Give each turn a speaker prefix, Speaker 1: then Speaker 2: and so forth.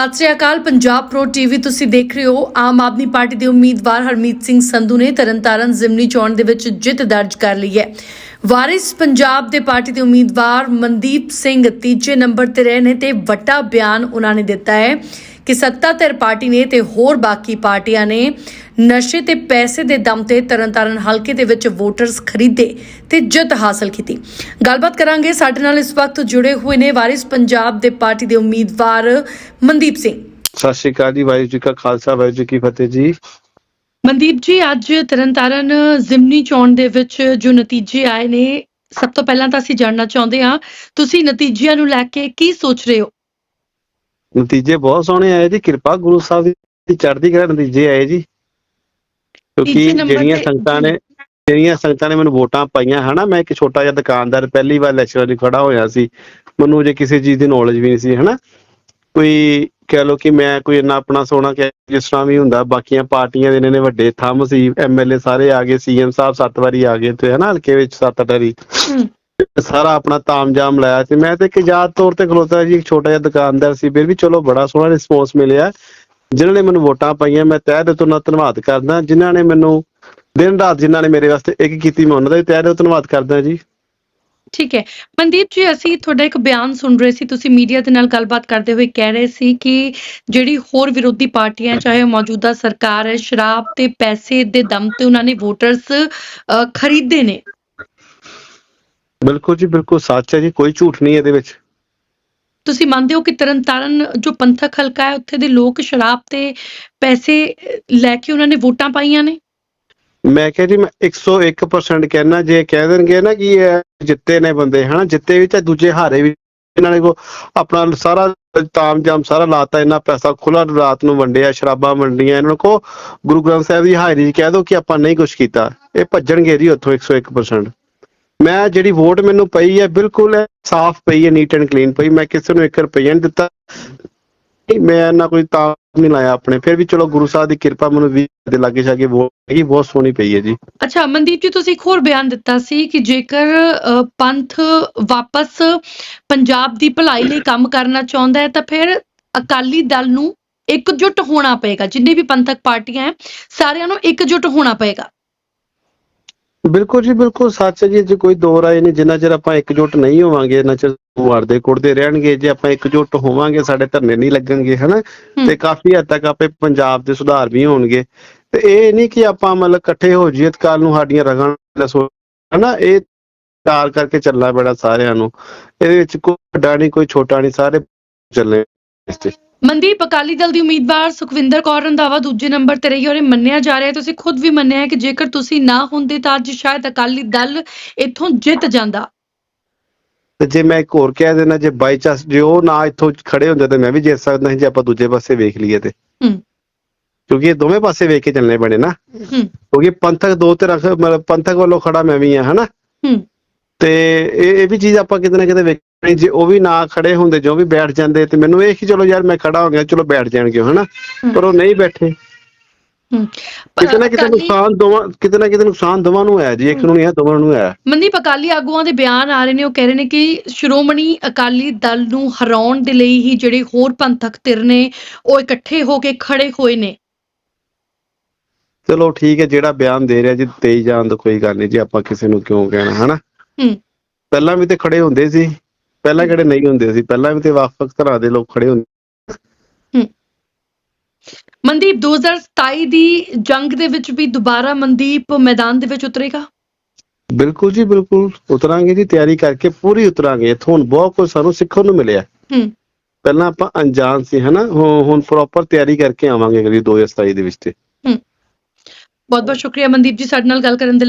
Speaker 1: ਸਤਿ ਸ੍ਰੀ ਅਕਾਲ, ਪੰਜਾਬ ਪ੍ਰੋ ਟੀਵੀ ਤੁਸੀਂ ਦੇਖ ਰਹੇ ਹੋ ਆਮ ਆਦਮੀ ਪਾਰਟੀ ਦੇ ਉਮੀਦਵਾਰ ਹਰਮੀਤ ਸਿੰਘ ਸੰਧੂ ਨੇ ਤਰਨਤਾਰਨ ਜ਼ਿਮਨੀ ਚੋਣ ਦੇ ਵਿੱਚ ਜਿੱਤ ਦਰਜ ਕਰ ਲਈ ਹੈ। ਵਾਰਿਸ ਪੰਜਾਬ ਦੇ ਪਾਰਟੀ ਦੇ ਉਮੀਦਵਾਰ ਮਨਦੀਪ ਸਿੰਘ ਤੀਜੇ ਨੰਬਰ ਤੇ ਰਹੇ ਨੇ ਤੇ ਵੱਡਾ ਬਿਆਨ ਉਹਨਾਂ ਨੇ ਦਿੱਤਾ ਹੈ। ਕਿ ਸੱਤਾਧਰ ਪਾਰਟੀ ਨੇ ਤੇ ਹੋਰ ਬਾਕੀ ਪਾਰਟੀਆਂ ਨੇ ਨਸ਼ੇ ਤੇ ਪੈਸੇ ਦੇ ਦਮ ਤੇ ਤਰਨਤਾਰਨ ਹਲਕੇ ਦੇ ਵਿੱਚ ਵੋਟਰਸ ਖਰੀਦੇ ਤੇ ਜਿੱਤ ਹਾਸਲ ਕੀਤੀ। ਗੱਲਬਾਤ ਕਰਾਂਗੇ ਸਾਡੇ ਨਾਲ ਇਸ ਵਕਤ ਜੁੜੇ ਹੋਏ ਨੇ ਵਾਰਿਸ ਪੰਜਾਬ ਦੇ ਪਾਰਟੀ ਦੇ ਉਮੀਦਵਾਰ ਮਨਦੀਪ ਸਿੰਘ।
Speaker 2: ਸਤਿ ਸ਼੍ਰੀ ਅਕਾਲ ਜੀ ਵਾਹਿਗੁਰੂ ਜੀ ਕਾ ਖਾਲਸਾ ਵਾਹਿਗੁਰੂ ਜੀ ਕੀ ਫਤਿਹ ਜੀ।
Speaker 1: ਮਨਦੀਪ ਜੀ ਅੱਜ ਤਰਨਤਾਰਨ ਜ਼ਿਮਨੀ ਚੋਣ ਦੇ ਵਿੱਚ ਜੋ ਨਤੀਜੇ ਆਏ ਨੇ ਸਭ ਤੋਂ ਪਹਿਲਾਂ ਤਾਂ ਅਸੀਂ ਜਾਣਨਾ ਚਾਹੁੰਦੇ ਹਾਂ ਤੁਸੀਂ ਨਤੀਜਿਆਂ ਨੂੰ ਲੈ ਕੇ ਕੀ ਸੋਚ ਰਹੇ ਹੋ?
Speaker 2: ਨਤੀਜੇ ਬਹੁਤ ਸੋਹਣੇ ਆਏ ਜੀ ਕਿਰਪਾ ਗੁਰੂ ਸਾਹਿਬ ਦੀ ਚੜ੍ਹਦੀ ਕਲਾ ਨਤੀਜੇ ਆਏ ਜੀ। ਕਿਉਂਕਿ ਜਿਹੜੀਆਂ ਸੰਗਤਾਂ ਨੇ ਜਿਹੜੀਆਂ ਸੰਗਤਾਂ ਨੇ ਮੈਨੂੰ ਵੋਟਾਂ ਪਾਈਆਂ ਹਨਾ? ਮੈਂ ਇੱਕ ਛੋਟਾ ਜਿਹਾ ਦੁਕਾਨਦਾਰ ਪਹਿਲੀ ਵਾਰ ਇਲੈਕਸ਼ਨ ਲਈ ਖੜਾ ਹੋਇਆ ਸੀ। ਮੈਨੂੰ ਜੇ ਕਿਸੇ ਚੀਜ਼ ਦੀ ਨੌਲੇਜ ਵੀ ਨਹੀਂ ਸੀ ਹਨਾ? ਕੋਈ ਕਹਿ ਲੋ ਕਿ ਮੈਂ ਕੋਈ ਇੰਨਾ ਆਪਣਾ ਸੋਹਣਾ ਕਿ ਜਿਸ ਤਰ੍ਹਾਂ ਵੀ ਹੁੰਦਾ ਬਾਕੀਆਂ ਪਾਰਟੀਆਂ ਦੇ ਇਹਨਾਂ ਨੇ ਵੱਡੇ ਥੰਮ ਸੀ ਐਮਐਲਏ ਸਾਰੇ ਆ ਗਏ ਸੀਐਮ ਸਾਹਿਬ ਸੱਤ ਵਾਰੀ ਆ ਗਏ ਤੇ ਹਨਾ? ਹਲਕੇ ਵਿੱਚ ਸੱਤ ਅੱਠ ਵਾਰੀ।
Speaker 1: ਹਮ,
Speaker 2: ਸਾਰਾ ਆਪਣਾ ਤਾਮਜਾਮ ਲਾਇਆ ਤੇ ਮੈਂ ਤੇ ਇੱਕ ਯਾਦ ਤੌਰ ਤੇ ਖਲੋਤਾ ਜੀ, ਇੱਕ ਛੋਟਾ ਜਿਹਾ ਦੁਕਾਨਦਾਰ ਸੀ, ਫਿਰ ਵੀ ਚਲੋ ਬੜਾ ਸੋਹਣਾ ਰਿਸਪੌਂਸ ਮਿਲਿਆ। ਜਿਨ੍ਹਾਂ ਨੇ ਮੈਨੂੰ ਵੋਟਾਂ ਪਾਈਆਂ, ਮੈਂ ਤਹਿ ਦਿਲੋਂ ਨਾਲ ਧੰਨਵਾਦ ਕਰਦਾ। ਜਿਨ੍ਹਾਂ ਨੇ ਮੈਨੂੰ ਦਿਨ ਰਾਤ ਜਿਨ੍ਹਾਂ ਨੇ ਮੇਰੇ ਵਾਸਤੇ ਇੱਕ ਕੀਤੀ, ਮੈਂ ਉਹਨਾਂ ਦਾ ਵੀ ਤਹਿ ਦਿਲੋਂ ਧੰਨਵਾਦ ਕਰਦਾ ਜੀ।
Speaker 1: ਠੀਕ ਹੈ। ਮਨਦੀਪ ਜੀ, ਅਸੀਂ ਤੁਹਾਡਾ ਇੱਕ ਬਿਆਨ ਸੁਣ ਰਹੇ ਸੀ। ਤੁਸੀਂ ਮੀਡੀਆ ਦੇ ਨਾਲ ਗੱਲਬਾਤ ਕਰਦੇ ਹੋਏ ਕਹਿ ਰਹੇ ਸੀ ਕਿ ਜਿਹੜੀ ਹੋਰ ਵਿਰੋਧੀ ਪਾਰਟੀਆਂ, ਚਾਹੇ ਮੌਜੂਦਾ ਸਰਕਾਰ ਹੈ, ਸ਼ਰਾਬ ਤੇ ਪੈਸੇ ਦੇ ਦਮ ਤੇ ਉਹਨਾਂ ਨੇ ਵੋਟਰਸ ਖਰੀਦੇ ਨੇ।
Speaker 2: ਬਿਲਕੁਲ ਜੀ ਬਿਲਕੁਲ ਸੱਚ ਹੈ ਜੀ ਕੋਈ ਝੂਠ ਨਹੀਂ ਇਹਦੇ ਵਿੱਚ।
Speaker 1: ਤੁਸੀਂ ਮੰਨਦੇ ਹੋ ਕਿ ਤਰਨਤਾਰਨ ਜੋ ਪੰਥਕ ਹਲਕਾ ਹੈ ਉੱਥੇ ਦੇ ਲੋਕ ਸ਼ਰਾਬ ਤੇ ਪੈਸੇ ਲੈ ਕੇ ਉਹਨਾਂ ਨੇ ਵੋਟਾਂ ਪਾਈਆਂ ਨੇ?
Speaker 2: ਮੈਂ ਕਿਹਾ ਜੀ ਮੈਂ 101% ਕਹਿਣਾ ਜੇ ਕਹਿ ਦੇਣਗੇ ਨਾ ਕਿ ਇਹ ਜਿੱਤੇ ਨੇ ਬੰਦੇ ਹਨਾ ਜਿੱਤੇ ਵੀ ਤੇ ਦੂਜੇ ਹਾਰੇ ਵੀ ਇਹਨਾਂ ਨੇ ਕੋ ਆਪਣਾ ਸਾਰਾ ਤਾਮਜਾਮ ਸਾਰਾ ਲਾਤਾ ਇੰਨਾ ਪੈਸਾ ਖੁੱਲਾ ਰਾਤ ਨੂੰ ਵੰਡਿਆ ਸ਼ਰਾਬਾਂ ਵੰਡੀਆਂ ਇਹਨਾਂ ਕੋ ਗੁਰੂ ਗ੍ਰੰਥ ਸਾਹਿਬ ਦੀ ਹਾਜ਼ਰੀ 'ਚ ਕਹਿ ਦੋ ਕਿ ਆਪਾਂ ਨਹੀਂ ਕੁਝ ਕੀਤਾ। ਇਹ ਭੱਜਣਗੇ ਜੀ ਉੱਥੋਂ 101% ਮੈਂ ਜਿਹੜੀ ਵੋਟ ਮੈਨੂੰ ਪਈ ਹੈ, ਬਿਲਕੁਲ ਸਾਫ਼ ਪਈ ਹੈ ਨੀਟ ਐਂਡ ਕਲੀਨ ਪਈ। ਮੈਂ ਕਿਸੇ ਨੂੰ 1 ਰੁਪਈਆ ਨਹੀਂ ਦਿੱਤਾ। ਮੈਂ ਨਾ ਕੋਈ ਤਾਮ ਨਹੀਂ ਲਾਇਆ ਆਪਣੇ। ਫਿਰ ਵੀ ਚਲੋ ਗੁਰੂ ਸਾਹਿਬ ਦੀ ਕਿਰਪਾ ਮੈਨੂੰ ਵੀ ਦੇ ਲਾਗੇ ਛਾਗੇ ਵੋਟ ਹੈਗੀ ਬਹੁਤ ਸੋਹਣੀ ਪਈ ਹੈ ਜੀ।
Speaker 1: ਅੱਛਾ, ਮਨਦੀਪ ਜੀ, ਤੁਸੀਂ ਇੱਕ ਹੋਰ ਬਿਆਨ ਦਿੱਤਾ ਸੀ ਕਿ ਜੇਕਰ ਪੰਥ ਵਾਪਸ ਪੰਜਾਬ ਦੀ ਭਲਾਈ ਲਈ ਕੰਮ ਕਰਨਾ ਚਾਹੁੰਦਾ ਹੈ, ਤਾਂ ਫਿਰ ਅਕਾਲੀ ਦਲ ਨੂੰ ਇਕਜੁੱਟ ਹੋਣਾ ਪਏਗਾ। ਜਿੰਨੇ ਵੀ ਪੰਥਕ ਪਾਰਟੀਆਂ ਹੈ, ਸਾਰਿਆਂ ਨੂੰ ਇਕਜੁੱਟ ਹੋਣਾ ਪਏਗਾ।
Speaker 2: ਬਿਲਕੁਲ ਜੀ ਬਿਲਕੁਲ ਸੱਚ ਹੈ ਜੀ ਜੇ ਕੋਈ ਦੋ ਰਾਏ ਨਹੀਂ ਜਿੰਨਾ ਚਿਰ ਆਪਾਂ ਇਕਜੁੱਟ ਨਹੀਂ ਹੋਵਾਂਗੇ ਇਹਨਾਂ ਚਿਰ ਵਾਰਦੇ ਕੁੜਦੇ ਰਹਿਣਗੇ ਜੇ ਆਪਾਂ ਇਕਜੁੱਟ ਹੋਵਾਂਗੇ ਸਾਡੇ ਧਰਨੇ ਨਹੀਂ ਲੱਗਣਗੇ ਹਨਾ? ਤੇ ਕਾਫੀ ਹੱਦ ਤੱਕ ਆਪੇ ਪੰਜਾਬ ਦੇ ਸੁਧਾਰ ਵੀ ਹੋਣਗੇ। ਤੇ ਇਹ ਨਹੀਂ ਕਿ ਆਪਾਂ ਮਤਲਬ ਇਕੱਠੇ ਹੋ ਜਾਈਏ ਤੇ ਕੱਲ ਨੂੰ ਸਾਡੀਆਂ ਰਗਾਂ ਹਨਾ? ਇਹ ਤਾਰ ਕਰਕੇ ਚੱਲਣਾ ਬੜਾ ਸਾਰਿਆਂ ਨੂੰ। ਇਹਦੇ ਵਿੱਚ ਕੋਈ ਵੱਡਾ ਨਹੀਂ ਕੋਈ ਛੋਟਾ ਨਹੀਂ ਸਾਰੇ ਚੱਲੇ ਇਸ ਤੇ।
Speaker 1: ਮਨਦੀਪ ਅਕਾਲੀ ਦਲ ਦੀ ਉਮੀਦਵਾਰ ਸੁਖਵਿੰਦਰ ਕੌਰ ਰੰਧਾਵਾ ਦੂਜੇ ਨੰਬਰ ਤੇ ਰਹੀ ਔਰ ਇਹ ਮੰਨਿਆ ਜਾ ਰਿਹਾ ਹੈ। ਤੁਸੀਂ ਖੁਦ ਵੀ ਮੰਨਿਆ ਹੈ ਕਿ ਜੇਕਰ ਤੁਸੀਂ ਨਾ ਹੁੰਦੇ ਤਾਂ ਅੱਜ ਸ਼ਾਇਦ ਅਕਾਲੀ ਦਲ ਇੱਥੋਂ ਜਿੱਤ ਜਾਂਦਾ।
Speaker 2: ਤੇ ਜੇ ਮੈਂ ਇੱਕ ਹੋਰ ਕਹਿ ਦੇਣਾ ਜੇ ਬਾਈ ਚਾਂਸ ਜੇ ਉਹ ਨਾ ਇੱਥੋਂ ਖੜੇ ਹੁੰਦੇ ਤਾਂ ਮੈਂ ਵੀ ਜਿੱਤ ਸਕਦਾ ਸੀ ਜੇ ਆਪਾਂ ਦੂਜੇ ਪਾਸੇ ਵੇਖ ਲਈਏ ਤੇ।
Speaker 1: ਹੂੰ।
Speaker 2: ਕਿਉਂਕਿ ਇਹ ਦੋਵੇਂ ਪਾਸੇ ਵੇਖ ਕੇ ਚੱਲਣੇ ਬਣੇ ਨਾ।
Speaker 1: ਹੂੰ।
Speaker 2: ਕਿਉਂਕਿ ਪੰਥਕ ਦੋ ਤੇ ਰੱਖ ਮਤਲਬ ਪੰਥਕ ਵੱਲੋਂ ਖੜਾ ਮੈਂ ਵੀ ਆ ਹਨਾ?
Speaker 1: ਹੂੰ।
Speaker 2: ਤੇ ਇਹ ਇਹ ਵੀ ਚੀਜ਼ ਆਪਾਂ ਕਿਤੇ ਨਾ ਕਿਤੇ ਵੇਖਣੀ ਜੇ ਉਹ ਵੀ ਨਾ ਖੜੇ ਹੁੰਦੇ ਜੋ ਵੀ ਬੈਠ ਜਾਂਦੇ ਤੇ ਮੈਨੂੰ ਇਹ ਕਿ ਚਲੋ ਯਾਰ ਮੈਂ ਖੜਾ ਹੋ ਗਿਆ ਚਲੋ ਬੈਠ ਜਾਣਗੇ ਹਨਾ। ਪਰ ਉਹ ਨਹੀਂ ਬੈਠੇ। ਕਿਤੇ ਨਾ ਕਿਤੇ ਨੁਕਸਾਨ ਦੋਵਾਂ ਕਿਤੇ ਨਾ ਕਿਤੇ ਨੁਕਸਾਨ ਦੋਵਾਂ ਨੂੰ ਹੈ ਜੀ ਇੱਕ ਨੂੰ ਨਹੀਂ ਹੈ ਦੋਵਾਂ ਨੂੰ ਹੈ।
Speaker 1: ਮਨਦੀਪ ਅਕਾਲੀ ਆਗੂਆਂ ਦੇ ਬਿਆਨ ਆ ਰਹੇ ਨੇ ਉਹ ਕਹਿ ਰਹੇ ਨੇ ਕਿ ਸ਼੍ਰੋਮਣੀ ਅਕਾਲੀ ਦਲ ਨੂੰ ਹਰਾਉਣ ਦੇ ਲਈ ਹੀ ਜਿਹੜੇ ਹੋਰ ਪੰਥਕ ਧਿਰ ਨੇ ਉਹ ਇਕੱਠੇ ਹੋ ਕੇ ਖੜੇ ਹੋਏ ਨੇ।
Speaker 2: ਚਲੋ ਠੀਕ ਹੈ ਜਿਹੜਾ ਬਿਆਨ ਦੇ ਰਿਹਾ ਜੀ ਤੇਈ ਜਾਣ ਦਾ ਕੋਈ ਗੱਲ ਨਹੀਂ ਜੀ ਆਪਾਂ ਕਿਸੇ ਨੂੰ ਕਿਉਂ ਕਹਿਣਾ ਹਨਾ?
Speaker 1: ਹੂੰ।
Speaker 2: ਪਹਿਲਾਂ ਵੀ ਤੇ ਖੜੇ ਹੁੰਦੇ ਸੀ ਪਹਿਲਾਂ ਕਿਹੜੇ ਨਹੀਂ ਹੁੰਦੇ ਸੀ ਪਹਿਲਾਂ ਵੀ ਤੇ ਵੱਖ-ਵੱਖ ਤਰ੍ਹਾਂ ਦੇ ਲੋਕ ਖੜੇ ਹੁੰਦੇ
Speaker 1: ਮਨਦੀਪ 2027 ਦੀ ਜੰਗ ਦੇ ਵਿੱਚ ਵੀ ਦੁਬਾਰਾ ਮਨਦੀਪ ਮੈਦਾਨ ਦੇ ਵਿੱਚ ਉਤਰੇਗਾ?
Speaker 2: ਬਿਲਕੁਲ ਜੀ ਬਿਲਕੁਲ। ਉਤਰਾਂਗੇ ਜੀ ਤਿਆਰੀ ਕਰਕੇ ਪੂਰੀ ਉਤਰਾਂਗੇ। ਇੱਥੋਂ ਹੁਣ ਬਹੁਤ ਕੁਝ ਸਾਨੂੰ ਸਿੱਖਣ ਨੂੰ ਮਿਲਿਆ।
Speaker 1: ਹੂੰ।
Speaker 2: ਪਹਿਲਾਂ ਆਪਾਂ ਅਣਜਾਣ ਸੀ ਹਨਾ? ਹੁਣ ਹੁਣ ਪ੍ਰੋਪਰ ਤਿਆਰੀ ਕਰਕੇ ਆਵਾਂਗੇ ਅਗਲੀ 2027 ਦੇ ਵਿੱਚ ਤੇ।
Speaker 1: ਬਹੁਤ ਬਹੁਤ ਸ਼ੁਕਰੀਆ ਮਨਦੀਪ ਜੀ ਸਾਡੇ ਨਾਲ ਗੱਲ ਕਰਨ ਦੇ ਲਈ।